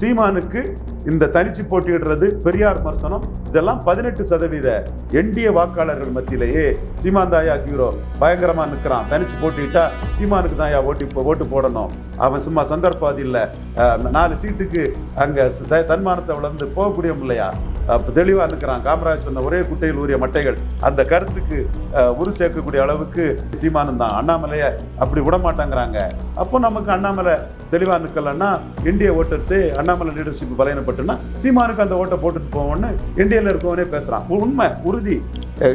சீமானுக்கு இந்த தனிச்சு போட்டியிடுறது பெரியார் விமர்சனம் இதெல்லாம் பதினெட்டு சதவீத என்டிஏ வாக்காளர்கள் மத்தியிலேயே சீமான் தாயா ஹீரோ பயங்கரமாக நிற்கிறான் தனிச்சு போட்டிட்டா சீமானுக்கு தாயா ஓட்டி ஓட்டு போடணும். அவன் சும்மா சந்தர்ப்பாதி இல்லை நாலு சீட்டுக்கு அங்கே தன்மானத்தை வளர்ந்து போகக்கூடிய இல்லையா தெளிவாக இருக்கிறான் காமராஜ் சொன்ன ஒரே குட்டையில் ஊறிய மட்டைகள். அந்த கருத்துக்கு உரு சேர்க்கக்கூடிய அளவுக்கு சீமானம் தான். அண்ணாமலையை அப்படி விடமாட்டாங்கிறாங்க. அப்போ நமக்கு அண்ணாமலை தெளிவாக நிற்கலன்னா இந்திய ஓட்டர்ஸே அண்ணாமலை லீடர்ஷிப் பலையனப்பட்டுன்னா சீமானுக்கு அந்த ஓட்டை போட்டுட்டு போவோம்னு இந்தியாவில் இருக்கவனே பேசுகிறான் உண்மை உறுதி.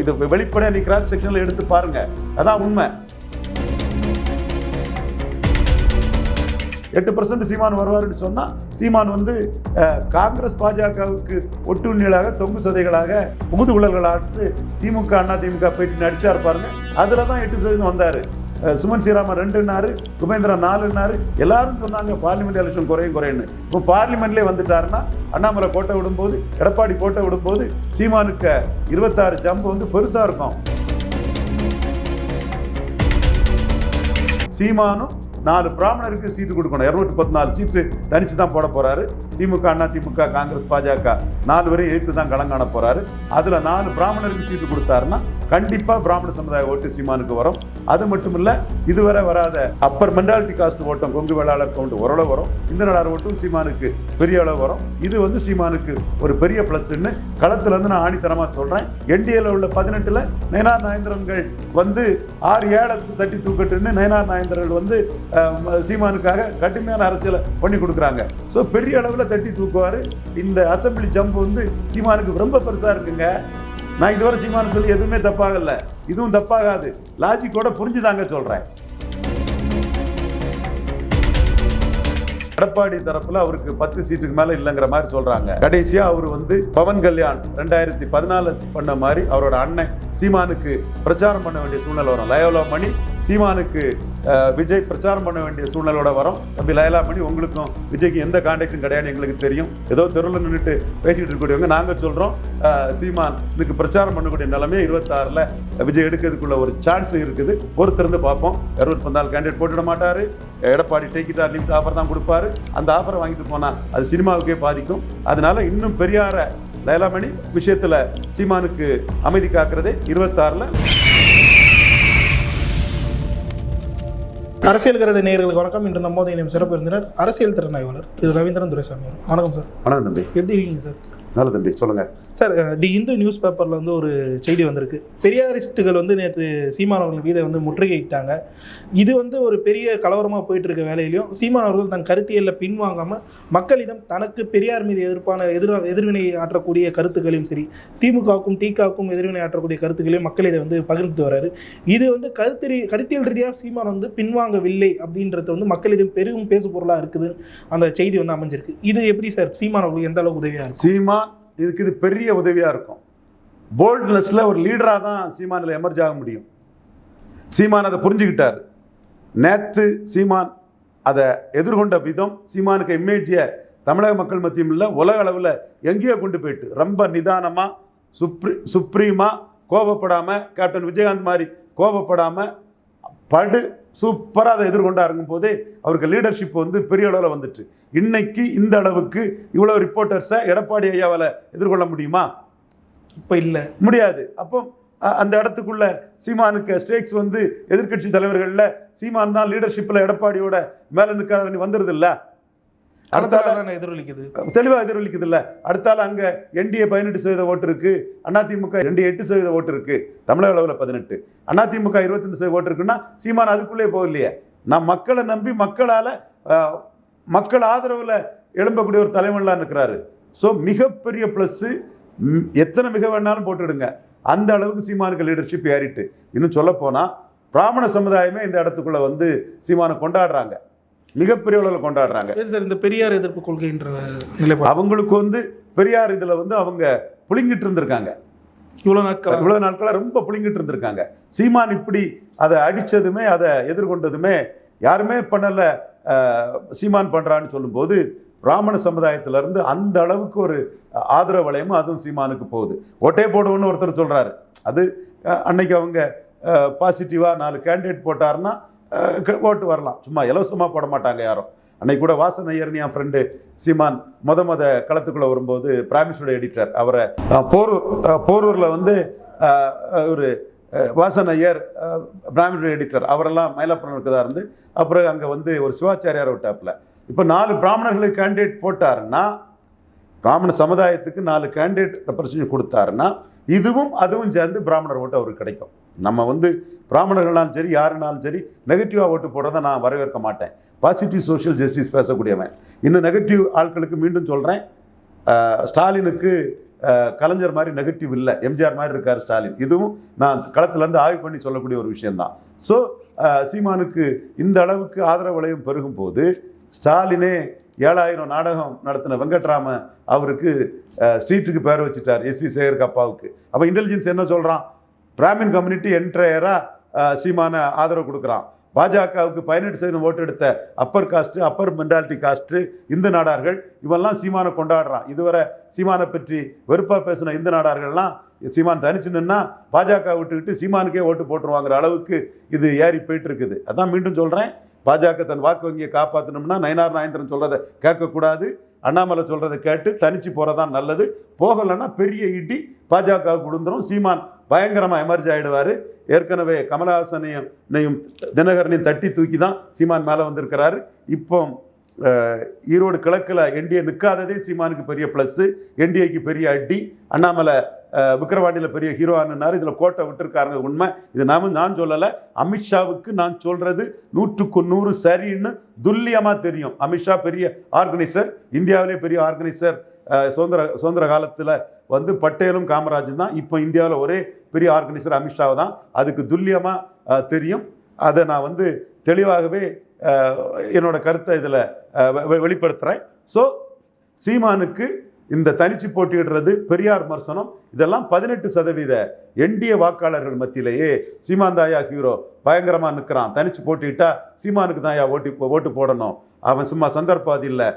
இது வெளிப்படையாக நீ கிராஸ் செக்ஷனில் எடுத்து பாருங்க. அதான் உண்மை. எட்டு பர்சன்ட் சீமான் வருவாருன்னு சொன்னால் சீமான் வந்து காங்கிரஸ் பாஜகவுக்கு ஒட்டுண்ணிகளாக தொங்கு சதைகளாக முகுது உழல்களாட்டு திமுக அண்ணா திமுக போயிட்டு நடிச்சா பாருங்க. அதில் தான் எட்டு சதவீதம் வந்தார். சுமன் ஸ்ரீராமன் ரெண்டுனாரு குபேந்திரன் நாலுன்னாரு எல்லாரும் சொன்னாங்க பார்லிமெண்ட் எலெக்ஷன் குறையும் குறையுன்னு இப்போ பார்லிமெண்ட்லேயே வந்துட்டாருன்னா அண்ணாமலை கோட்டை விடும்போது எடப்பாடி கோட்டை விடும்போது சீமானுக்கு இருபத்தாறு ஜம்பு வந்து பெருசாக இருக்கும். சீமானும் நாலு பிராமணருக்கு சீட்டு கொடுக்கணும். இரநூத்தி பதினாலு சீட்டு தனிச்சு தான் போட போகிறாரு திமுக அண்ணா திமுக காங்கிரஸ் பாஜக நாலு வரையும் எழுத்து தான் களங்காண போறாரு. அதுல நாலு பிராமணருக்கு சீட்டு கொடுத்தாருன்னா கண்டிப்பா பிராமண சமுதாய ஓட்டு சீமானுக்கு வரும். அது மட்டும் இல்லை இதுவரை வராத அப்பர் மென்டாலிட்டி காஸ்ட் ஓட்டம் கொங்கு வேளாளர் கவுண்ட் ஓரளவு வரும். இந்த நடார் ஓட்டும் சீமானுக்கு பெரிய அளவு வரும். இது வந்து சீமானுக்கு ஒரு பெரிய பிளஸ்ன்னு களத்துல இருந்து நான் ஆணித்தரமா சொல்றேன். என்டிஏல உள்ள பதினெட்டுல நயனார் நாயந்திரன்கள் வந்து ஆறு ஏழை தட்டி தூக்கட்டுன்னு நயனார் நாயந்திரர்கள் வந்து சீமானுக்காக கடுமையான அரசியலை பண்ணி கொடுக்குறாங்க. ஸோ பெரிய அளவில் தட்டி தூக்குவார். இந்த அசம்பிளி ஜம்ப் வந்து சீமானுக்கு ரொம்ப பெருசாக இருக்குங்க. நான் இதுவரை சீமானு சொல்லி எதுவுமே தப்பாகல. இதுவும் தப்பாகாது. லாஜிக்கோட புரிஞ்சுதாங்க சொல்கிறேன் எடப்பாடி தரப்புல அவருக்கு பத்து சீட்டுக்கு மேல இல்லைங்கிற மாதிரி சொல்றாங்க. கடைசியா அவர் வந்து பவன் கல்யாண் ரெண்டாயிரத்தி பதினாலு பண்ண மாதிரி அவரோட அண்ணன் சீமானுக்கு பிரச்சாரம் பண்ண வேண்டிய சூழ்நிலை வரும். லயோலோ மணி சீமானுக்கு விஜய் பிரச்சாரம் பண்ண வேண்டிய சூழ்நிலையோட வரோம். தம்பி லயலா பண்ணி உங்களுக்கும் விஜய்க்கு எந்த காண்டாக்டும் கிடையாது எங்களுக்கு தெரியும். ஏதோ தெருவில் நின்றுட்டு பேசிக்கிட்டு இருக்கக்கூடியவங்க நாங்கள் சொல்கிறோம் சீமான் இதுக்கு பிரச்சாரம் பண்ணக்கூடிய நிலைமை இருபத்தாறுல. விஜய் எடுக்கிறதுக்குள்ள ஒரு சான்ஸ் இருக்குது. பொறுத்திருந்து பார்ப்போம். இருபத்தி பதினாலு கேண்டிடேட் போட்டுவிட மாட்டார். எடப்பாடி டேக்கிட்டார் லிமிட் ஆஃபர் தான் கொடுப்பாரு. அந்த ஆஃபரை வாங்கிட்டு போனால் அது சினிமாவுக்கே பாதிக்கும். அதனால இன்னும் பெரியார லைலாமணி விஷயத்தில் சீமானுக்கு அமைதி காக்கிறதே இருபத்தாறில். அரசியல் கருத நேயர்களுக்கு வணக்கம். இன்று நம்மோதைய சிறப்பு விருந்தினர் அரசியல் திறனாய்வாளர் திரு ரவீந்திரன் துரைசாமி. வணக்கம் சார். வணக்கம் தம்பி. எப்படி இருக்கீங்க சார்? நல்ல தம்பி சொல்லுங்க. சார் தி இந்து நியூஸ் பேப்பரில் வந்து ஒரு செய்தி வந்திருக்கு. பெரியாரிஸ்ட்டுகள் வந்து நேற்று சீமான் அவர்கள் வீடை வந்து முற்றுகையிட்டாங்க. இது வந்து ஒரு பெரிய கலவரமாக போயிட்டு இருக்க வேலையிலையும் சீமான் அவர்கள் தன் கருத்தியலில் பின்வாங்காமல் மக்களிடம் தனக்கு பெரியார் மீது எதிர்ப்பான எதிர் எதிர்வினை ஆற்றக்கூடிய கருத்துக்களையும் சரி திமுகவுக்கும் திகாவுக்கும் எதிர்வினை ஆற்றக்கூடிய கருத்துக்களையும் மக்கள் இதை வந்து பகிர்ந்து வராரு. இது வந்து கருத்து கருத்தியல் ரீதியாக சீமான் வந்து பின்வாங்கவில்லை அப்படின்றது வந்து மக்களிடம் பெரும் பேசு பொருளாக இருக்குது அந்த செய்தி வந்து அமைஞ்சிருக்கு. இது எப்படி சார் சீமான் அவர்களுக்கு எந்த அளவுக்கு உதவியாக சீமான் இதுக்கு இது பெரிய உதவியாக இருக்கும். போல்ட்னஸில் ஒரு லீடராக தான் சீமானில் எமர்ஜ் ஆக முடியும். சீமான் அதை புரிஞ்சுக்கிட்டார். நேத்து சீமான் அதை எதிர்கொண்ட விதம் சீமானுக்கு இமேஜியை தமிழக மக்கள் மத்தியும் இல்லை உலக அளவில் எங்கேயோ கொண்டு போயிட்டு ரொம்ப நிதானமாக சுப்ரீ சுப்ரீமாக கோபப்படாமல் கேப்டன் விஜயகாந்த் மாதிரி கோபப்படாமல் படு சூப்பராக அதை எதிர்கொண்டாருங்கும் போதே அவருக்கு லீடர்ஷிப் வந்து பெரிய அளவில் வந்துட்டு இன்னைக்கு இந்த அளவுக்கு இவ்வளோ ரிப்போர்ட்டர்ஸை எடப்பாடி ஐயாவால் எதிர்கொள்ள முடியுமா? இப்போ இல்லை. முடியாது. அப்போ அந்த இடத்துக்குள்ள சீமானுக்கு ஸ்டேக்ஸ் வந்து எதிர்க்கட்சி தலைவர்கள்ல சீமான் தான் லீடர்ஷிப்ல எடப்பாடியோட மேல நிற்கிறாரு வந்துருது இல்ல அடுத்தால எதிரொலிக்குது தெளிவாக எதிரொலிக்குது? இல்ல அடுத்தால அங்க என்டிஏ பதினெட்டு சதவீத ஓட்டு இருக்கு. அதிமுக ரெண்டு எட்டு சதவீத ஓட்டு இருக்கு. தமிழக அளவில் பதினெட்டு. அதிமுக இருபத்தஞ்சு சதவீத ஓட்டு இருக்குன்னா சீமான் அதுக்குள்ளே போகலையே. நான் மக்களை நம்பி மக்களால மக்கள் ஆதரவுல எழும்பக்கூடிய ஒரு தலைவன்லாம் இருக்கிறாரு. ஸோ மிகப்பெரிய ப்ளஸ்ஸு எத்தனை மிக வேணாலும் போட்டுடுங்க. அந்த அளவுக்கு சீமானுக்கு லீடர்ஷிப் ஏறிட்டு. இன்னும் சொல்ல போனா பிராமண சமுதாயமே இந்த இடத்துக்குள்ள வந்து சீமானை கொண்டாடுறாங்க. மிகப்பெரிய அளவில் கொண்டாடுறாங்க. சார் இந்த பெரியார் எதிர்ப்பு கொள்கைன்ற நிலைப்பாடு? அவங்களுக்கு வந்து பெரியார் இதுல வந்து அவங்க புழுங்கிட்டு இருந்திருக்காங்க. இவ்வளோ நாட்கள்? இவ்வளவு நாட்களா ரொம்ப புழுங்கிட்டு இருந்திருக்காங்க. சீமான் இப்படி அதை அடிச்சதுமே அதை எதிர்கொண்டதுமே யாருமே பண்ணல சீமான் பண்றான்னு சொல்லும்போது பிராமண சமுதாயத்துல இருந்து அந்த அளவுக்கு ஒரு ஆதரவு வளையமும் அதுவும் சீமானுக்கு போகுது. ஒட்டே போடுவோன்னு ஒருத்தர் சொல்றாரு. அது அன்னைக்கு அவங்க பாசிட்டிவா நாலு கேண்டிடேட் போட்டாருன்னா ஓட்டு வரலாம். சும்மா இலவசமாக போட மாட்டாங்க யாரும். அன்னைக்கு கூட வாசன் ஐயர்னு என் ஃப்ரெண்டு சீமான் மொத மொத களத்துக்குள்ளே வரும்போது பிராமிஸோட எடிட்டர் அவரை போரூர் போரூரில் வந்து ஒரு வாசன் ஐயர் அஹ், எடிட்டர் அவரெல்லாம் மயிலாப்புரம் இருக்கதா இருந்து அப்புறம் அங்கே வந்து ஒரு சிவாச்சாரியார் விட்டாப்புல. இப்போ நாலு பிராமணர்களுக்கு கேண்டிடேட் போட்டாருன்னா பிராமண சமுதாயத்துக்கு நாலு கேண்டிடேட் ரெப்ரசன்ட் கொடுத்தாருன்னா இதுவும் அதுவும் சேர்ந்து பிராமணர் ஓட்டு அவருக்கு கிடைக்கும். நம்ம வந்து பிராமணர்களாலும் சரி யாருனாலும் சரி நெகட்டிவாக ஓட்டு போடுறதை நான் வரவேற்க மாட்டேன். பாசிட்டிவ் சோஷியல் ஜஸ்டிஸ் பேசக்கூடியவன். இன்னும் நெகட்டிவ் ஆட்களுக்கு மீண்டும் சொல்கிறேன் ஸ்டாலினுக்கு கலைஞர் மாதிரி நெகட்டிவ் இல்லை. எம்ஜிஆர் மாதிரி இருக்கார் ஸ்டாலின். இதுவும் நான் களத்துலேருந்து ஆய்வு பண்ணி சொல்லக்கூடிய ஒரு விஷயந்தான் ஸோ சீமானுக்கு இந்த அளவுக்கு ஆதரவு வளையம் பெருகும் போது ஸ்டாலினே ஏழாயிரம் நாடகம் நடத்தின வெங்கட்ராம அவருக்கு ஸ்ட்ரீட்டுக்கு பேர் வச்சுட்டார். எஸ்வி சேகருக்கு அப்பாவுக்கு. அப்போ இன்டெலிஜென்ஸ் என்ன சொல்கிறான் பிராமின் கம்யூனிட்டி என்டையராக சீமான ஆதரவு கொடுக்குறான். பாஜகவுக்கு பதினெட்டு சதவீதம் ஓட்டு எடுத்த upper caste upper mentality caste Hindu நாடார்கள் இவெல்லாம் சீமானை கொண்டாடுறான். இதுவரை சீமானை பற்றி வெறுப்பாக பேசின இந்து நாடார்கள்லாம் சீமான் தனிச்சு நின்னா பாஜக விட்டுக்கிட்டு சீமானுக்கே ஓட்டு போட்டுருவாங்கிற அளவுக்கு இது ஏறி போயிட்டு இருக்குது அதான் மீண்டும் சொல்கிறேன் பாஜக தன் வாக்கு வங்கியை காப்பாற்றணும்னா நயனார் நாயந்திரன் சொல்கிறத கேட்கக்கூடாது. அண்ணாமலை சொல்கிறத கேட்டு தனிச்சு போகிறதான் நல்லது. போகலைன்னா பெரிய இடி பாஜக கொடுந்துரும். சீமான் பயங்கரமாக எமர்ஜி ஆகிடுவார் ஏற்கனவே கமலஹாசனையும் தினகரனையும் தட்டி தூக்கி தான் சீமான் மேலே வந்திருக்கிறாரு. இப்போ ஈரோடு கிழக்கில் என்டிஏ நிற்காததே சீமானுக்கு பெரிய ப்ளஸ்ஸு என்டிஏக்கு பெரிய அடி அண்ணாமலை அஹ், விக்கிரவாண்டியில் பெரிய ஹீரோ ஆனார் இதில் கோட்டை விட்டுருக்காருங்க உண்மை. இது நாம நான் சொல்லலை. அமித்ஷாவுக்கு நான் சொல்கிறது நூற்றுக்கு நூறு சரின்னு துல்லியமாக தெரியும். அமித்ஷா பெரிய ஆர்கனைசர் இந்தியாவிலே பெரிய ஆர்கனைசர் சுதந்திர சுதந்திர காலத்தில் வந்து பட்டேலும் காமராஜும் தான். இப்போ இந்தியாவில் ஒரே பெரிய ஆர்கனைசர் அமித்ஷாவை தான் அதுக்கு துல்லியமாக தெரியும். அதை நான் வந்து தெளிவாகவே என்னோட கருத்தை இதில் வெளிப்படுத்துகிறேன் ஸோ சீமானுக்கு இந்த தனிச்சு போட்டியிடுறது பெரியார் விமர்சனம். இதெல்லாம் பதினெட்டு சதவீத என்டிஏ வாக்காளர்கள் மத்தியிலேயே சீமான் தாயா ஹீரோ பயங்கரமாக நிற்கிறான் தனிச்சு போட்டிட்டா சீமானுக்கு தாயா ஓட்டி ஓட்டு போடணும். அவன் சும்மா சந்தர்ப்பாதி இல்லை.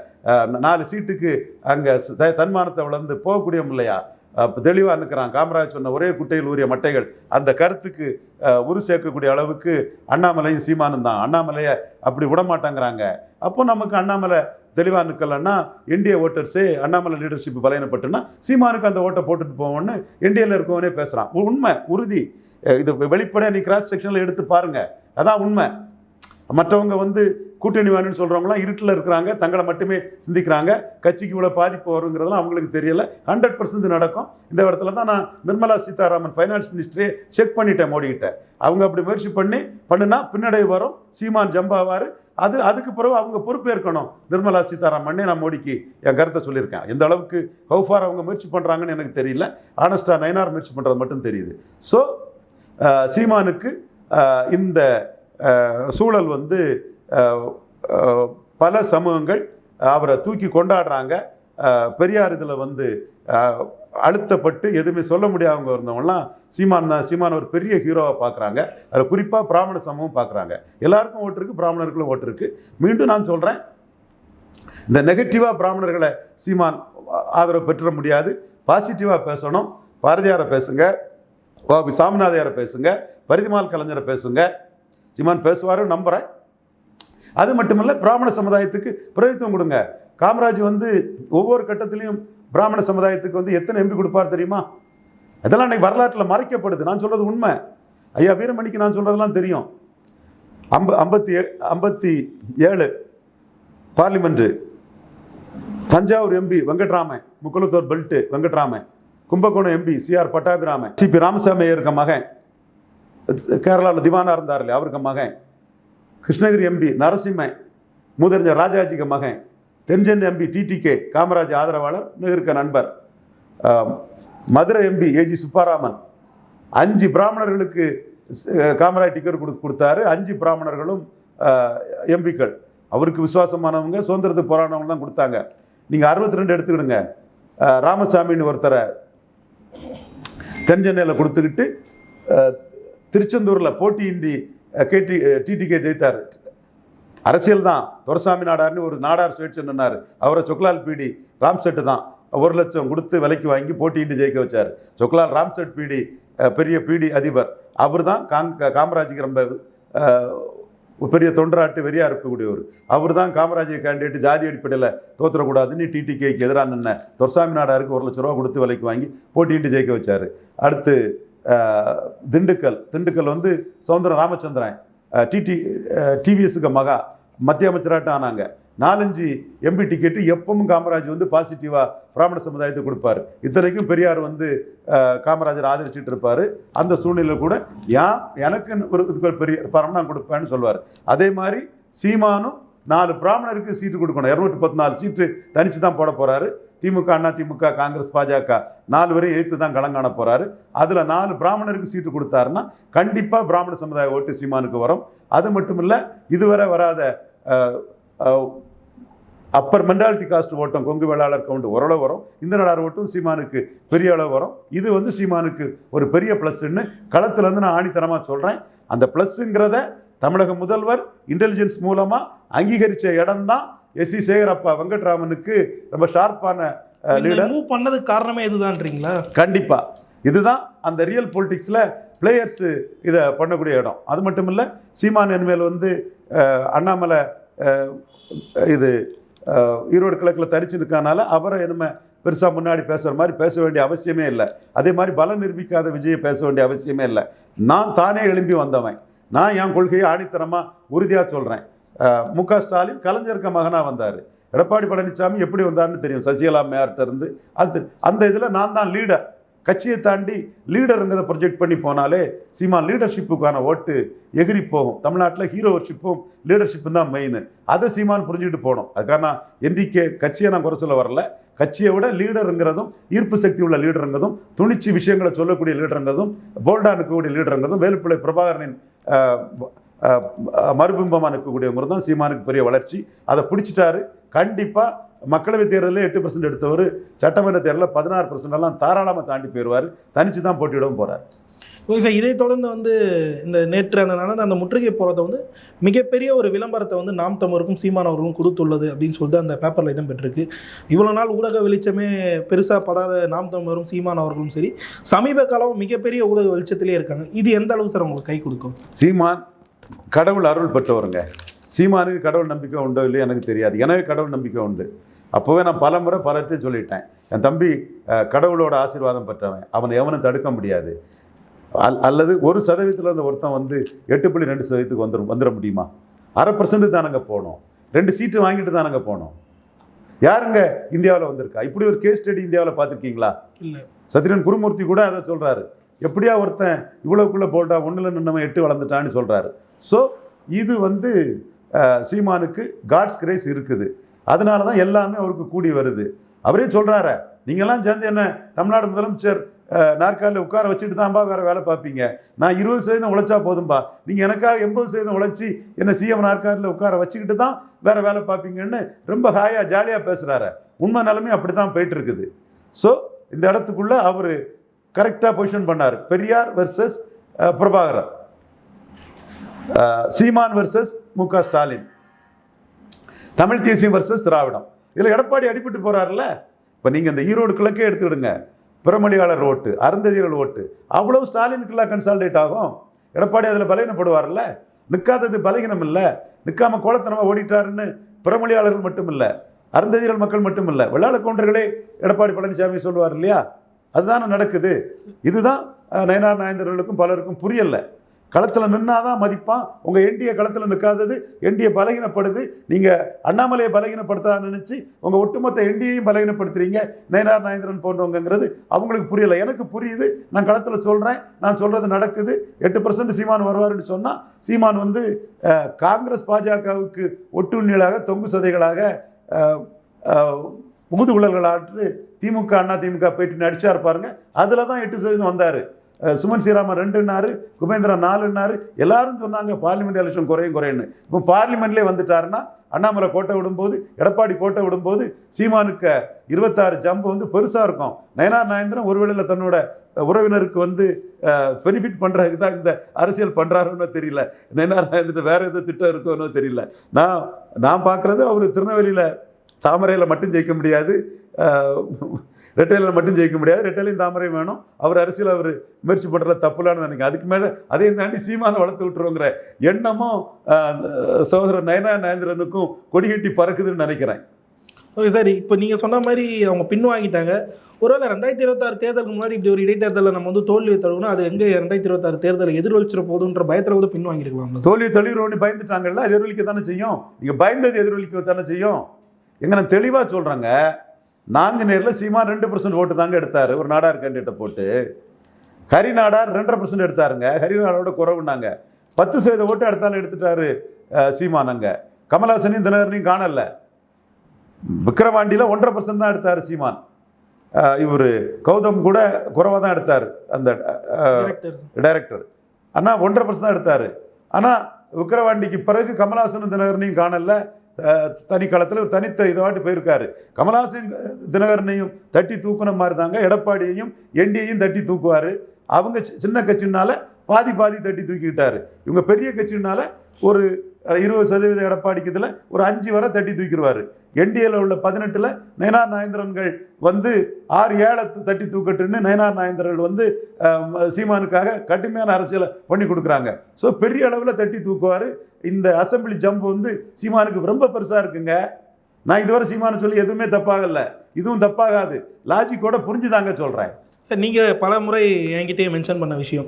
நாலு சீட்டுக்கு அங்கே தன்மானத்தை வளர்ந்து போகக்கூடிய இல்லையா? தெளிவாக நிற்கிறான் காமராஜ் சொன்ன ஒரே குட்டையில் ஊறிய மட்டைகள் அந்த கருத்துக்கு உரு சேர்க்கக்கூடிய அளவுக்கு அண்ணாமலையும் சீமானும் தான். அண்ணாமலையை அப்படி விடமாட்டாங்கிறாங்க அப்போ நமக்கு அண்ணாமலை தெளிவாக நிற்கலன்னா என்டிஏ ஓட்டர்ஸே அண்ணாமலை லீடர்ஷிப் பலையனப்பட்டுன்னா சீமானுக்கு அந்த ஓட்டை போட்டுட்டு போவோன்னு என்டிஏல இருக்கவனே பேசுகிறான் உண்மை உறுதி. இது வெளிப்படையாக நீ கிராஸ் செக்ஷனில் எடுத்து பாருங்கள் அதான் உண்மை. மற்றவங்க வந்து கூட்டணி வேணும்னு சொல்கிறவங்களாம் இருட்டில் இருக்கிறாங்க தங்களை மட்டுமே சிந்திக்கிறாங்க. கட்சிக்கு இவ்வளோ பாதிப்பு வருங்கிறதெல்லாம் அவங்களுக்கு தெரியல. ஹண்ட்ரட் பர்சன்ட் நடக்கும். இந்த இடத்துல தான் நான் நிர்மலா சீதாராமன் ஃபைனான்ஸ் மினிஸ்டரே செக் பண்ணிட்டேன் மோடிக்கிட்ட அவங்க அப்படி முயற்சி பண்ணி பண்ணுனா பின்னடைவு வரும். சீமான் ஜம்பாவார் அது அதுக்கு பிறகு அவங்க பொறுப்பேற்கணும். நிர்மலா சீதாராமன்னே நான் மோடிக்கு என் கருத்தை சொல்லியிருக்கேன். எந்த அளவுக்கு ஹவுஃபார் அவங்க முயற்சி பண்ணுறாங்கன்னு எனக்கு தெரியல. ஆனஸ்டா நயனார் முயற்சி பண்ணுறது மட்டும் தெரியுது. ஸோ சீமானுக்கு இந்த சூழல் வந்து பல சமூகங்கள் அவரை தூக்கி கொண்டாடுறாங்க. பெரியார் இதில் வந்து அழுத்தப்பட்டு எதுவுமே சொல்ல முடியாதவங்க இருந்தவங்களாம் சீமான் தான். சீமான் ஒரு பெரிய ஹீரோவை பார்க்குறாங்க அதில் குறிப்பாக பிராமண சமூகம் பார்க்குறாங்க எல்லாருக்கும் ஓட்டு இருக்குது பிராமணர்களுக்கும் ஓட்டு இருக்குது மீண்டும் நான் சொல்கிறேன் இந்த நெகட்டிவாக பிராமணர்களை சீமான் ஆதரவு பெற்ற முடியாது. பாசிட்டிவாக பேசணும். பாரதியாரை பேசுங்க. ஓ சாமிநாதையாரை பேசுங்க. பரிதிமால் கலைஞரை பேசுங்க. சீமான் பேசுவாரும் நம்புகிறேன் அது மட்டுமல்ல பிராமண சமுதாயத்துக்கு பிரதித்துவம் கொடுங்க. காமராஜ் வந்து ஒவ்வொரு கட்டத்திலையும் பிராமண சமுதாயத்துக்கு வந்து எத்தனை எம்பி கொடுப்பார் தெரியுமா? அதெல்லாம் அன்றைக்கி வரலாற்றில் மறைக்கப்படுது. நான் சொல்கிறது உண்மை. ஐயா வீரமணிக்கு நான் சொல்கிறதெல்லாம் தெரியும். ஐம்ப ஐம்பத்தி ஏ ஐம்பத்தி ஏழு parliament Thanjavur MP Venkataraman Mukkulathur belt Venkataraman Kumbakonam MP CR Pattabiraman CP Ramaswamy இருக்க மகன் கேரளாவில் திவானா இருந்தார் இல்லையா அவருக்கு மகன். கிருஷ்ணகிரி எம்பி நரசிம்மன் மூதறிஞர் ராஜாஜிக்கு மகன். தென்சென்னை எம்பி டிடிகே காமராஜ் ஆதரவாளர் இருக்க நண்பர். Madurai MP A G Subbaraman. அஞ்சு பிராமணர்களுக்கு காமராஜ் டிக்கெட் கொடுத்து கொடுத்தாரு. அஞ்சு பிராமணர்களும் எம்பிக்கள் அவருக்கு விசுவாசமானவங்க சுதந்திரத்துக்கு போராடினவங்க தான் கொடுத்தாங்க. நீங்கள் அறுபத்தி ரெண்டு எடுத்துக்கிடுங்க ராமசாமின்னு ஒருத்தரை தென்சென்னையில் கொடுத்துக்கிட்டு திருச்செந்தூரில் போட்டியின்றி கேடி டிடிகே ஜெயித்தார். அரசியல் தான். துரசாமி நாடார்னு ஒரு நாடார் சுயேட்சை நின்னார். அவரை சொக்லால் பீடி ராம்செட்டு தான். ஒரு லட்சம் கொடுத்து விலைக்கு வாங்கி போட்டியின்றி ஜெயிக்க வச்சார். சொக்லால் ராம்செட் பீடி பெரிய பீடி அதிபர். அவர் தான் காங் காமராஜுக்கு ரொம்ப பெரிய தொண்டராட்டு வெறியாக இருக்கக்கூடியவர். அவர் தான் காமராஜர் கேண்டிடேட் ஜாதி அடிப்படையில் தோத்துறக்கூடாதுன்னு டிடிகேக்கு எதிராக நின்ன துரசாமி நாடாருக்கு ஒரு லட்ச ரூபா கொடுத்து விலைக்கு வாங்கி போட்டியிட்டு ஜெயிக்க வச்சார். அடுத்து திண்டுக்கல். திண்டுக்கல் வந்து சௌந்தர ராமச்சந்திரன். டிடி டிவிஎஸ்க்கு மகா. மத்திய அமைச்சராட்டம் ஆனாங்க. நாலஞ்சு எம்பி டிக்கெட்டு எப்பவும் காமராஜ் வந்து பாசிட்டிவாக பிராமண சமுதாயத்தை கொடுப்பார். இத்தனைக்கும் பெரியார் வந்து காமராஜர் ஆதரிச்சுட்டு இருப்பார். அந்த சூழ்நிலையில் கூட ஏன் எனக்கு ஒரு இதுக்கு பெரிய பரம் நான் கொடுப்பேன்னு சொல்லுவார் அதே மாதிரி சீமானும் நாலு பிராமணருக்கு சீட்டு கொடுக்கணும். இரநூத்தி பத்து நாலு சீட்டு தனித்து தான் போட போகிறாரு திமுக அண்ணா திமுக காங்கிரஸ் பாஜக நாலு பேரையும் எழுத்து தான் களங்காண போகிறாரு அதில் நாலு பிராமணருக்கு சீட்டு கொடுத்தாருன்னா கண்டிப்பாக பிராமண சமுதாய ஓட்டு சீமானுக்கு வரும். அது மட்டும் இல்லை இதுவரை வராத அப்பர் மென்டாலிட்டி காஸ்ட் ஓட்டம் கொங்கு வேளாளர் கவுண்ட் ஓரளவு வரும். இந்த நடார் ஓட்டும் சீமானுக்கு பெரிய அளவு வரும். இது வந்து சீமானுக்கு ஒரு பெரிய ப்ளஸ்ன்னு களத்துலேருந்து நான் ஆணித்தனமாக சொல்கிறேன் அந்த ப்ளஸ்ஸுங்கிறத தமிழக முதல்வர் இன்டெலிஜென்ஸ் மூலமாக அங்கீகரித்த இடம் தான் எஸ் வி சேகரப்பா வெங்கட்ராமனுக்கு ரொம்ப ஷார்ப்பான லீடர் மூவ் பண்ணதுக்கு காரணமே இதுதான்றீங்களா? கண்டிப்பா. இதுதான் அந்த ரியல் பொலிட்டிக்ஸில் பிளேயர்ஸு இதை பண்ணக்கூடிய இடம். அது மட்டும் இல்லை சீமான் என்மேல் வந்து அண்ணாமலை இது ஈரோடு கிழக்கில் தரிச்சு இருக்கனால அவரை என்ன பெருசாக முன்னாடி பேசுகிற மாதிரி பேச வேண்டிய அவசியமே இல்லை. அதே மாதிரி பலம் நிரூபிக்காத விஜயை பேச வேண்டிய அவசியமே இல்லை. நான் தானே எழும்பி வந்தவன். நான் என் கொள்கையை ஆணித்தரமாக உறுதியாக சொல்கிறேன் மு க ஸ்டாலின் கலைஞருக்கு மகனாக வந்தார். எடப்பாடி பழனிசாமி எப்படி வந்தார்னு தெரியும். சசிகலா மேயர்கிட்ட இருந்து. அது அந்த இதில் நான் தான் லீடர் கட்சியை தாண்டி லீடருங்கிறத ப்ரொஜெக்ட் பண்ணி போனாலே சீமான் லீடர்ஷிப்புக்கான ஓட்டு எகிரி போகும். தமிழ்நாட்டில் ஹீரோவர்ஷிப்பும் லீடர்ஷிப்பும் தான் மெயின் அதை சீமான் புரிஞ்சுட்டு போகணும் அதுக்காக நான் என்றைக்கு கட்சியை நான் குறை சொல்ல வரல. கட்சியை விட லீடருங்கிறதும் ஈர்ப்பு சக்தி உள்ள லீடருங்கிறதும் துணிச்சு விஷயங்களை சொல்லக்கூடிய லீடருங்கிறதும் போல்டா இருக்கக்கூடிய லீடருங்கிறதும் வேலுப்பிள்ளை பிரபாகரனின் மறுபிம்பமாக இருக்கக்கூடிய முறை தான் சீமானுக்கு பெரிய வளர்ச்சி. அதை பிடிச்சிட்டாரு. கண்டிப்பாக மக்களவைத் தேர்தலில் எட்டு பர்சன்ட் எடுத்தவர் சட்டமன்ற தேர்தலில் பதினாறு பர்சன்ட் எல்லாம் தாராளமாக தாண்டி போயிடுவார் தனிச்சு தான் போட்டியிடவும் போகிறார் ஓகே சார் இதை தொடர்ந்து வந்து இந்த நேற்று அந்த நடந்த அந்த முற்றுகை போகிறத வந்து மிகப்பெரிய ஒரு விளம்பரத்தை வந்து நாம் தமிழருக்கும் சீமான் அவர்களும் கொடுத்துள்ளது அப்படின்னு சொல்லிட்டு அந்த பேப்பரில் இடம் பெற்றிருக்கு. இவ்வளோ நாள் ஊடக வெளிச்சமே பெருசாக படாத நாம் தமிழரும் சீமான் அவர்களும் சரி சமீப காலம் மிகப்பெரிய ஊடக வெளிச்சத்திலே இருக்காங்க. இது எந்த அளவுக்கு சார் உங்களுக்கு கை கொடுக்கும்? சீமான் கடவுள் அருள் பெற்றவருங்க. சீமானுக்கு கடவுள் நம்பிக்கை உண்டோ இல்லையோ எனக்கு தெரியாது. எனவே கடவுள் நம்பிக்கை உண்டு. அப்போவே நான் பல முறை பலர்கிட்ட சொல்லிட்டேன். என் தம்பி கடவுளோட ஆசீர்வாதம் பெற்றவன். அவனை எவனும் தடுக்க முடியாது. அல் அல்லது ஒரு சதவீதத்தில் இருந்த ஒருத்தன் வந்து எட்டு புள்ளி ரெண்டு சதவீதத்துக்கு வந்துடும் வந்துட முடியுமா? அரை பர்சன்ட் தானங்க போனோம். ரெண்டு சீட்டு வாங்கிட்டு தானங்க போனோம். யாருங்க இந்தியாவில் வந்திருக்கா? இப்படி ஒரு கேஸ் ஸ்டடி இந்தியாவில் பார்த்துருக்கீங்களா? இல்லை. சத்யன் குருமூர்த்தி கூட அதை சொல்றாரு. எப்படியா ஒருத்தன் இவ்வளவுக்குள்ள போல்டா ஒண்ணுல நின்னவன் எட்டு வளர்ந்துட்டான்னு சொல்றாரு. ஸோ இது வந்து சீமானுக்கு காட்ஸ் கிரேஸ் இருக்குது. அதனால தான் எல்லாமே அவருக்கு கூடி வருது. அவரே சொல்றாரு நீங்கெல்லாம் சேர்ந்து என்ன தமிழ்நாடு முதலமைச்சர் நாற்காலில் உட்கார வச்சுட்டு தான்பா வேறு வேலை பார்ப்பீங்க. நான் இருபது சதவீதம் உழைச்சா போதும்பா. நீங்கள் எனக்காக எண்பது சதவீதம் உழைச்சி என்ன சிஎம் நாற்காலில் உட்கார வச்சுக்கிட்டு தான் வேறு வேலை பார்ப்பீங்கன்னு ரொம்ப ஹாயாக ஜாலியாக பேசுகிறாரு உண்மை நிலைமை அப்படி தான் போயிட்டுருக்குது. ஸோ இந்த இடத்துக்குள்ளே அவர் கரெக்டாக பொசிஷன் பண்ணார். பெரியார் வெர்சஸ் பிரபாகரன். சீமான் வெர்சஸ் மு க ஸ்டாலின். தமிழ் தேசியம் வெர்சஸ் திராவிடம். இதில் எடப்பாடி அடிபட்டு போறாருல்ல? இப்போ நீங்கள் இந்த ஈரோடு கிழக்கே எடுத்துக்கிடுங்க. பிறமொழியாளர் ஓட்டு அருந்ததியர்கள் ஓட்டு. அவ்வளவு ஸ்டாலினுக்கெல்லாம் கன்சால்டேட் ஆகும். எடப்பாடி அதில் பலகீனப்படுவார்ல? நிற்காதது பலகீனம் இல்லை. நிற்காம கோலத்தனமாக ஓடிட்டாருன்னு பிரமொழியாளர்கள் மட்டும் இல்லை அருந்ததியர்கள் மக்கள் மட்டும் இல்லை வெள்ளாள கவுண்டர்களே எடப்பாடி பழனிசாமி சொல்லுவார் இல்லையா? அதுதானே நடக்குது. இதுதான் நயனார் நாயந்தர்களுக்கும் பலருக்கும் புரியலை. களத்தில் நின்னாதான் மதிப்பான். உங்கள் என்டிஏ களத்தில் நிற்காதது என்டிஏ பலகீனப்படுது. நீங்கள் அண்ணாமலையை பலகீனப்படுத்தா நினச்சி உங்கள் ஒட்டுமொத்த என்டிஏயும் பலகீனப்படுத்துறீங்க. நயனார் நாயந்திரன் போன்றவங்கிறது அவங்களுக்கு புரியலை. எனக்கு புரியுது. நான் களத்தில் சொல்கிறேன் நான் சொல்கிறது நடக்குது. எட்டு பர்சன்ட் சீமான் வருவாருன்னு சொன்னால் சீமான் வந்து காங்கிரஸ் பாஜகவுக்கு ஒட்டுண்ணிகளாக தொங்கு சதைகளாக அஹ், அஹ், திமுக அண்ணா திமுக போயிட்டு நடிச்சா இருப்பாருங்க அதில் தான் எட்டு சதவீதம் வந்தார். சுமன் ஸ்ரீராமன் ரெண்டுன்னாரு குபேந்திரன் நாலுன்னாரு எல்லாரும் சொன்னாங்க பார்லிமெண்ட் எலெக்ஷன் குறையும் குறையுன்னு இப்போ பார்லிமெண்ட்லேயே வந்துட்டாருன்னா அண்ணாமலை கோட்டை விடும்போது எடப்பாடி கோட்டை விடும்போது சீமானுக்கு இருபத்தாறு ஜம்பு வந்து பெருசாக இருக்கும். நயனார் நாயந்திரன் ஒருவேளையில் தன்னோட உறவினருக்கு வந்து பெனிஃபிட் பண்ணுறதுக்கு தான் இந்த அரசியல் பண்ணுறாருன்னு தெரியல. நயனார் நாயந்திரன் வேறு எதுவும் திட்டம் இருக்கோன்னு தெரியல. நான் நான் பார்க்குறது அவர் திருநெல்வேலியில் தாமரையில் மட்டும் ஜெயிக்க முடியாது. ரெட்டையில மட்டும் ஜெயிக்க முடியாது. ரெட்டையிலையும் தாமரை வேணும். அவர் அரசியல் அவர் முயற்சி பண்ணுறதுல தப்புலான்னு நினைக்கிறேன். அதுக்கு மேலே அதையும் தாண்டி சீமானை வளர்த்து விட்டுருவோங்கிற எண்ணமும் சகோதரர் நயனா நயந்திரனுக்கும் கொடிகட்டி பறக்குதுன்னு நினைக்கிறேன். ஓகே சார் இப்போ நீங்கள் சொன்ன மாதிரி அவங்க பின்வாங்கிட்டாங்க. ஒருவேளை ரெண்டாயிரத்தி இருபத்தாறு தேர்தலுக்கு முன்னாடி இப்படி ஒரு இடைத்தேர்தலில் நம்ம வந்து தோல்வி தருவோம்னா அது எங்கே ரெண்டாயிரத்தி இருபத்தாறு தேர்தலை எதிர்வலிச்சிட போதுன்ற பயத்தில் கூட பின்வாங்கிருக்கலாம் தோல்வி தழுவிரோன்னு பயந்துட்டாங்கல்ல அது எதிரொலிக்க தானே செய்யும்? நீங்கள் பயந்தது எதிரொலிக்க தானே செய்யும்? எங்க நான் தெளிவாக சொல்கிறேங்க நான்கு நேரில் சீமான் ரெண்டு பர்சன்ட் ஓட்டு தாங்க எடுத்தார். ஒரு நாடார் கேண்டிடேட்டை போட்டு. ஹரிநாடார் ரெண்டரை பர்சன்ட் எடுத்தாருங்க. ஹரிநாடோட குறவுனாங்க பத்து சதவீத ஓட்டு எடுத்தாலும் எடுத்துட்டாரு சீமான் அங்க. கமலாசனையும் தினகரனையும் காணல. விக்கிரவாண்டியில் ஒன்றரை பர்சன்ட் தான் எடுத்தார் சீமான். இவர் கௌதம் கூட குறைவாக தான் எடுத்தார். அந்த. டைரக்டர் ஆனால் ஒன்றரை பர்சன்ட் தான் எடுத்தார். ஆனால் விக்கிரவாண்டிக்கு பிறகு கமலஹாசன் தினகரனையும் காணல. தனி களத்தில் ஒரு தனித்த இதுவாட்டி போயிருக்காரு. கமலஹாசன் தினகரனையும் தட்டி தூக்குன மாதிரி தாங்க எடப்பாடியையும் என்டியையும் தட்டி தூக்குவார். அவங்க சி- சின்ன கட்சினால பாதி பாதி தட்டி தூக்கிக்கிட்டாரு. இவங்க பெரிய கட்சினால ஒரு இருபது சதவீத எடப்பாடிக்கு இதில் ஒரு அஞ்சு வரை தட்டி தூக்கிடுவார். என்டிஏல உள்ள பதினெட்டில் நயனார் நாயந்திரன்கள் வந்து ஆறு ஏழை தட்டி தூக்கட்டுன்னு நயனார் நாயந்திரர்கள் வந்து சீமானுக்காக கடுமையான அரசியலை பண்ணி கொடுக்குறாங்க. ஸோ பெரிய அளவில் தட்டி தூக்குவார். இந்த அசெம்பிளி ஜம்ப் வந்து சீமானுக்கு ரொம்ப பெருசாக இருக்குங்க. நான் இதுவரை சீமானு சொல்லி எதுவுமே தப்பாகலை. இதுவும் தப்பாகாது. லாஜிக்கோட புரிஞ்சுதாங்க சொல்கிறேன் சார் நீங்கள் பல முறை என்கிட்டயே மென்ஷன் பண்ண விஷயம்.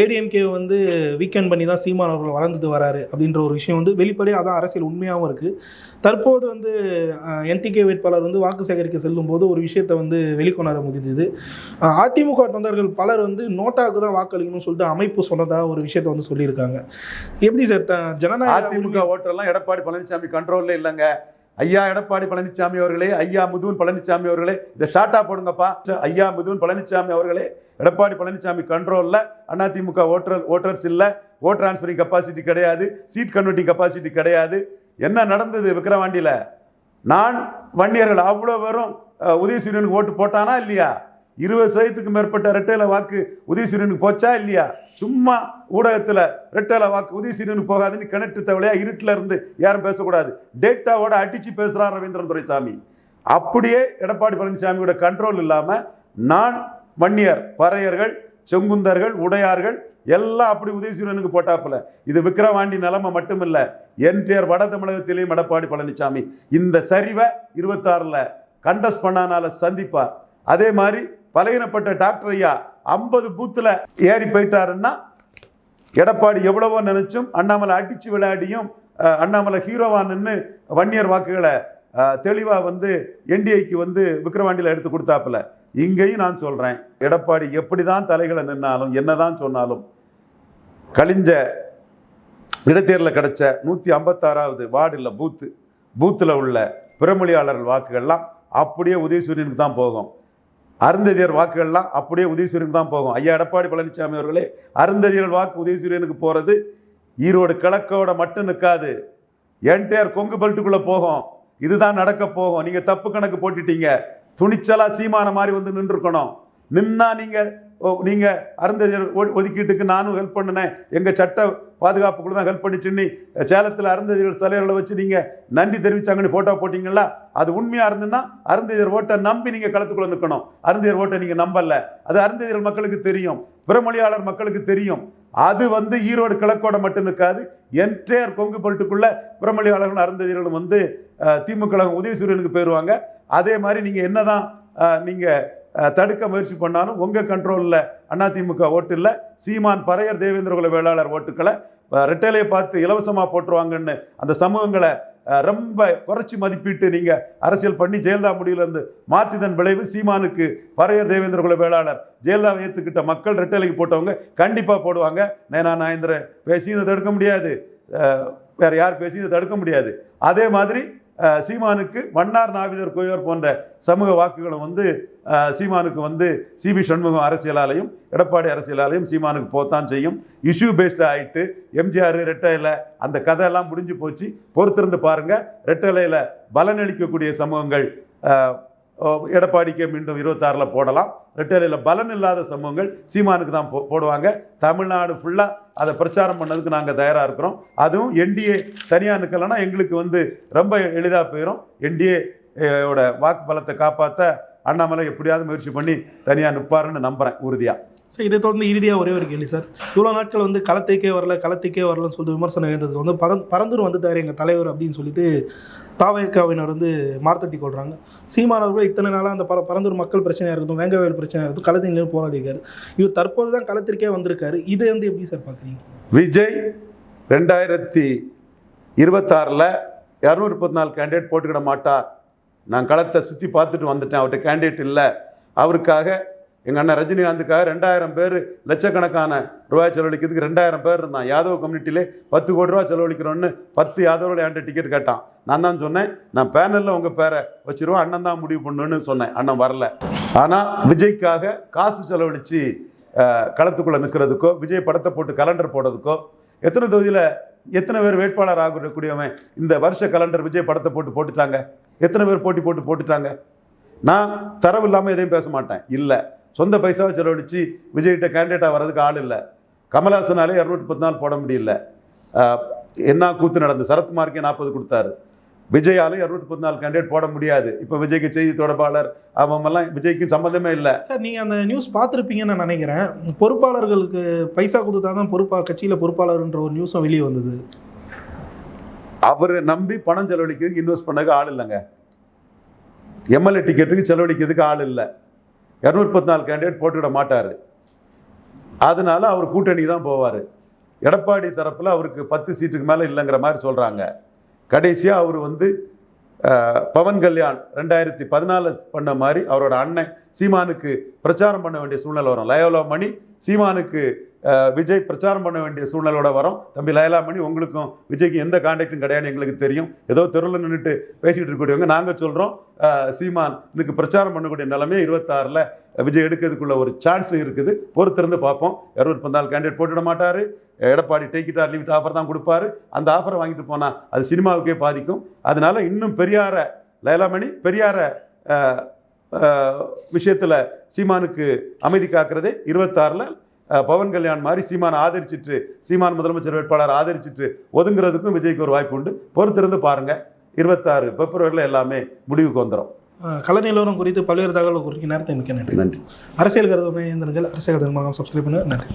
ஏடிஎம்கே வந்து வீக்கெண்ட் பண்ணி தான் சீமான் அவர்கள் வளர்ந்துட்டு வராரு அப்படின்ற ஒரு விஷயம் வந்து வெளிப்படையாக அதான் அரசியல் உண்மையாகவும் இருக்குது தற்போது வந்து என்டிகே வேட்பாளர் வந்து வாக்கு சேகரிக்க செல்லும் போது ஒரு விஷயத்தை வந்து வெளிக்கொணர முடிஞ்சது. அதிமுக தொண்டர்கள் பலர் வந்து நோட்டாவுக்கு தான் வாக்களிக்கணும்னு சொல்லிட்டு அமைப்பு சொன்னதாக ஒரு விஷயத்தை வந்து சொல்லியிருக்காங்க. எப்படி சார் ஜனநாயக அதிமுக ஓட்டரெல்லாம் எடப்பாடி பழனிசாமி கண்ட்ரோல்ல இல்லைங்க. ஐயா எடப்பாடி பழனிசாமி அவர்களே ஐயா முதுவன் பழனிசாமி அவர்களே இதை ஷார்ட்டாக போடுங்கப்பா. ஐயா முதுவன் பழனிசாமி அவர்களே எடப்பாடி பழனிசாமி கண்ட்ரோலில் அதிமுக ஓட்டர் ஓட்டர்ஸ் இல்லை ஓட் டிரான்ஸ்ஃபரிங் கெப்பாசிட்டி கிடையாது சீட் கன்வெர்ட்டிங் கெப்பாசிட்டி கிடையாது. என்ன நடந்தது விக்கிரவாண்டியில? நான் வன்னியர்கள் அவ்வளோ வெறும் உதயசூரியனுக்கு ஓட்டு போட்டானா இல்லையா? இருபது சதவீதத்துக்கு மேற்பட்ட ரெட்டையில வாக்கு உதயசூரியனுக்கு போச்சா இல்லையா? சும்மா ஊடகத்தில் ரெட்டையில வாக்கு உதயசூரியனுக்கு போகாதுன்னு கிணட்டு தவளையா இருட்டில் இருந்து யாரும் பேசக்கூடாது. டேட்டாவோட அடிச்சு பேசுகிறார் ரவீந்திரன் துரைசாமி. அப்படியே எடப்பாடி பழனிசாமியோட கண்ட்ரோல் இல்லாமல் நான் வன்னியர் பறையர்கள் செங்குந்தர்கள் உடையார்கள் எல்லாம் அப்படி உதயசூரியனுக்கு போட்டாப்புல. இது விக்கிரவாண்டி நிலைமை மட்டுமில்ல என்டிஆர் வட தமிழகத்திலேயும் எடப்பாடி பழனிசாமி. இந்த சரிவை இருபத்தாறில் கண்டஸ்ட் பண்ணானால சந்திப்பார். அதே மாதிரி பலகீனப்பட்ட டாக்டர் ஐயா ஐம்பது பூத்தில் ஏறி போயிட்டாருன்னா எடப்பாடி எவ்வளவோ நினைச்சும் அண்ணாமலை அடிச்சு விளையாடியும் அண்ணாமலை ஹீரோவா நின்று வன்னியர் வாக்குகளை தெளிவாக வந்து என்டிஐக்கு வந்து விக்கிரவாண்டியில் எடுத்து கொடுத்தாப்புல. இங்கேயும் நான் சொல்கிறேன் எடப்பாடி எப்படி தான் தலைகளை நின்னாலும் என்னதான் சொன்னாலும் கழிஞ்ச இடைத்தேர்தலில் கிடைச்ச நூற்றி ஐம்பத்தாறாவது வார்டில் பூத்து பூத்தில் உள்ள பிறமொழியாளர்கள் வாக்குகள்லாம் அப்படியே உதயசூரியனுக்கு தான் போகும். அருந்ததியர் வாக்குகள்லாம் அப்படியே உதயசூரியன் தான் போகும். ஐயா எடப்பாடி பழனிசாமி அவர்களே அருந்ததியர் வாக்கு உதயசூரியனுக்கு போகிறது ஈரோடு கிழக்கோட மட்டும் நிற்காது என்டையர் கொங்கு பெல்ட்டுக்குள்ளே போகும். இதுதான் நடக்க போகும். நீங்கள் தப்பு கணக்கு போட்டுட்டீங்க. துணிச்சலாக சீமான மாதிரி வந்து நின்றுருக்கணும். நின்னா நீங்கள் நீங்கள் அருந்ததியர் ஒதுக்கீட்டுக்கு நானும் ஹெல்ப் பண்ணினேன். எங்கள் சட்ட பாதுகாப்புக்குள்ள தான் ஹெல்ப் பண்ணிச்சுன்னு சேலத்தில் அருந்ததியர் சிலைகளை வச்சு நீங்கள் நன்றி தெரிவிச்சாங்கன்னு ஃபோட்டோ போட்டிங்களா அது உண்மையாக இருந்துன்னா அருந்ததியர் ஓட்டை நம்பி நீங்கள் களத்துக்குள்ளே நிற்கணும் அருந்ததியர் ஓட்டை நீங்கள் நம்பல. அது அருந்ததியர் மக்களுக்கு தெரியும். பிறமொழியாளர் மக்களுக்கு தெரியும். அது வந்து ஈரோடு கிழக்கோட மட்டும் நிற்காது என்டையர் கொங்கு பொருட்டுக்குள்ள பிறமொழியாளர்கள் அருந்ததியர்களும் வந்து திமுக உதவி உதயசூரியனுக்கு போயிடுவாங்க அதே மாதிரி நீங்கள் என்னதான் தான் நீங்கள் தடுக்க முயற்சி பண்ணாலும் உங்கள் கண்ட்ரோலில் அதிமுக ஓட்டு இல்லை. சீமான் பறையர் தேவேந்திரகுல வேளாளர் ஓட்டுக்களை அஹ், பார்த்து இலவசமாக போட்டுருவாங்கன்னு அந்த சமூகங்களை ரொம்ப குறைச்சி மதிப்பிட்டு நீங்கள் அரசியல் பண்ணி ஜெயலலிதா முடிவிலிருந்து மாற்றிதன் விளைவு சீமானுக்கு பறையர் தேவேந்திரகுல வேளாளர் ஜெயலலிதாவை ஏற்றுக்கிட்ட மக்கள் ரெட்டலைக்கு போட்டவங்க கண்டிப்பாக போடுவாங்க. நேனா நாயந்திர பேசி இதை தடுக்க முடியாது. வேறு யார் பேசி இதை தடுக்க முடியாது. அதே மாதிரி சீமானுக்கு மன்னார் நாவிதர் கோயவர் போன்ற சமூக வாக்குகளும் வந்து சீமானுக்கு வந்து சிபி சண்முகம் அரசியலாலையும் எடப்பாடி அரசியலாலையும் சீமானுக்கு போத்தான் செய்யும். இஷ்யூ பேஸ்டாக ஆகிட்டு எம்ஜிஆர் ரெட்டையில் அந்த கதையெல்லாம் முடிஞ்சு போச்சு. பொறுத்திருந்து பாருங்க ரெட்டலையில் பலனளிக்கக்கூடிய சமூகங்கள் எடப்பாடிக்கு எடப்பாடிக்கே மீண்டும் இருபத்தாறில் போடலாம். ரெட்டலையில் பலன் இல்லாத சமூகங்கள் சீமானுக்கு தான் போ போடுவாங்க. தமிழ்நாடு ஃபுல்லாக அதை பிரச்சாரம் பண்ணதுக்கு நாங்கள் தயாராக இருக்கிறோம். அதுவும் என்டிஏ தனியாக நிற்கலைன்னா எங்களுக்கு வந்து ரொம்ப எளிதாக போயிடும் என்டிஏ ஓட வாக்கு பலத்தை காப்பாற்ற அண்ணாமலை எப்படியாவது முயற்சி பண்ணி தனியாக நிற்பாருன்னு நம்புகிறேன் உறுதியாக ஸோ இதை தொடர்ந்து இறுதியாக ஒரே ஒரு கேள்வி சார் இவ்வளோ நாட்கள் வந்து களத்துக்கே வரல களத்துக்கே வரலன்னு சொல்லிட்டு விமர்சனம் இருந்தது வந்து பரந் பரந்தூர் வந்துட்டார் எங்கள் தலைவர் அப்படின்னு சொல்லிட்டு தாவயக்காவினர் வந்து மார்த்தட்டி கொள்கிறாங்க சீமானவர்கள் இத்தனை நாளாக அந்த பர பரந்தூர் மக்கள் பிரச்சனையாக இருக்கட்டும் வேங்கவேல் பிரச்சனையாக இருக்கட்டும் களத்தில் நின்று போராடிருக்காரு. இவர் தற்போது தான் களத்திற்கே வந்திருக்காரு. இதை வந்து எப்படி சார் பார்க்குறீங்க? விஜய் ரெண்டாயிரத்தி இருபத்தாறில் இரநூறு முப்பத்தி நாலு கேண்டிடேட் போட்டுக்கிட மாட்டார் நான் களத்தை சுற்றி பார்த்துட்டு வந்துட்டேன். அவர்கிட்ட கேண்டிடேட் இல்லை. அவருக்காக எங்கள் அண்ணன் ரஜினிகாந்துக்காக ரெண்டாயிரம் பேர் லட்சக்கணக்கான ரூபாய் செலவழிக்கிறதுக்கு ரெண்டாயிரம் பேர் இருந்தான். யாதவ் கம்யூனிட்டிலே பத்து கோடி ரூபா செலவழிக்கிறோன்னு பத்து யாதவர்கள் என்கிட்ட டிக்கெட் கேட்டான். நான் தான் சொன்னேன் நான் பேனலில் உங்கள் பேரை வச்சிருவோம் அண்ணன் தான் முடிவு பண்ணுன்னு சொன்னேன். அண்ணன் வரல. ஆனால் விஜய்க்காக காசு செலவழித்து களத்துக்குள்ளே நிற்கிறதுக்கோ விஜய் படத்தை போட்டு கலண்டர் போடுறதுக்கோ எத்தனை தொகுதியில் எத்தனை பேர் வேட்பாளர் ஆகக்கூடியவன் இந்த வருஷ கலண்டர் விஜய் படத்தை போட்டு போட்டுட்டாங்க? எத்தனை பேர் போட்டி போட்டு போட்டுட்டாங்க? நான் தரவு இல்லாமல் எதையும் பேச மாட்டேன். இல்லை. சொந்த பைசாவை செலவழித்து விஜய்கிட்ட கேண்டிடேட்டாக வர்றதுக்கு ஆள் இல்லை. கமல்ஹாசனாலே இரநூத்தி பத்து நாள் போட முடியல. என்ன கூத்து நடந்து? சரத்குமாருக்கே நாற்பது கொடுத்தாரு. விஜயாலும் இரநூத்தி பத்து நாலு கேண்டிடேட் போட முடியாது. இப்போ விஜய்க்கு செய்தி தொடர்பாளர் அவங்கெல்லாம் விஜய்க்கு சம்மந்தமே இல்லை. சார் நீங்கள் அந்த நியூஸ் பார்த்துருப்பீங்கன்னு நான் நினைக்கிறேன். பொறுப்பாளர்களுக்கு பைசா கொடுத்தா தான் பொறுப்பா கட்சியில் பொறுப்பாளர்ன்ற ஒரு நியூஸும் வெளியே வந்தது. அவரை நம்பி பணம் செலவழிக்கிறதுக்கு இன்வெஸ்ட் பண்ணதுக்கு ஆள் இல்லைங்க. எம்எல்ஏ டிக்கெட்டுக்கு செலவழிக்கிறதுக்கு ஆள் இல்லை. இரநூத்தி பத்து நாலு கேண்டிடேட் போட்டுவிட மாட்டார். அதனால அவர் கூட்டணி தான் போவார். எடப்பாடி தரப்பில் அவருக்கு பத்து சீட்டுக்கு மேலே இல்லைங்கிற மாதிரி சொல்கிறாங்க கடைசியாக அவர் வந்து பவன் கல்யாண் ரெண்டாயிரத்தி பதினாலு பண்ண மாதிரி அவரோட அண்ணன் சீமானுக்கு பிரச்சாரம் பண்ண வேண்டிய சூழ்நிலை வரும். லயோலோ மணி சீமானுக்கு விஜய் பிரச்சாரம் பண்ண வேண்டிய சூழ்நிலையோட வரோம். தம்பி லயலாமணி உங்களுக்கும் விஜய்க்கு எந்த காண்டாக்டும் கிடையாதுன்னு எங்களுக்கு தெரியும். ஏதோ தெருவில் நின்றுட்டு பேசிக்கிட்டு இருக்கக்கூடியவங்க நாங்கள் சொல்கிறோம் சீமான் இதுக்கு பிரச்சாரம் பண்ணக்கூடிய நிலைமை இருபத்தாறில். விஜய் எடுக்கிறதுக்குள்ள ஒரு சான்ஸ் இருக்குது. பொறுத்திருந்து பார்ப்போம். இரநூத்தி பந்தாள் கேண்டிடேட் போட்டுவிட மாட்டார். எடப்பாடி டேக்கிட்டார் இட் லிமிட் ஆஃபர் தான் கொடுப்பாரு. அந்த ஆஃபரை வாங்கிட்டு போனால் அது சினிமாவுக்கே பாதிக்கும். அதனால இன்னும் பெரியார லயலாமணி பெரியார விஷயத்தில் சீமானுக்கு அமைதி காக்கிறதே இருபத்தாறில். பவன் கல்யாண் மாதிரி சீமான் ஆதரிச்சிட்டு சீமான் முதலமைச்சர் வேட்பாளர் ஆதரிச்சிட்டு ஒதுங்குறதுக்கும் விஜய்க்கு ஒரு வாய்ப்பு உண்டு. பொறுத்திருந்து பாருங்கள் இருபத்தாறு பிப்ரவரியில் எல்லாமே முடிவுக்கு வந்துடும் கள நிலவரம் குறித்து பல்வேறு தகவல் குறித்து நேரத்தை மிக்க நன்றி. நன்றி. அரசியல் கருத்து இயந்திரங்கள் அரசியல் கருத்து சப்ஸ்கிரைப் பண்ணுங்க நன்றி.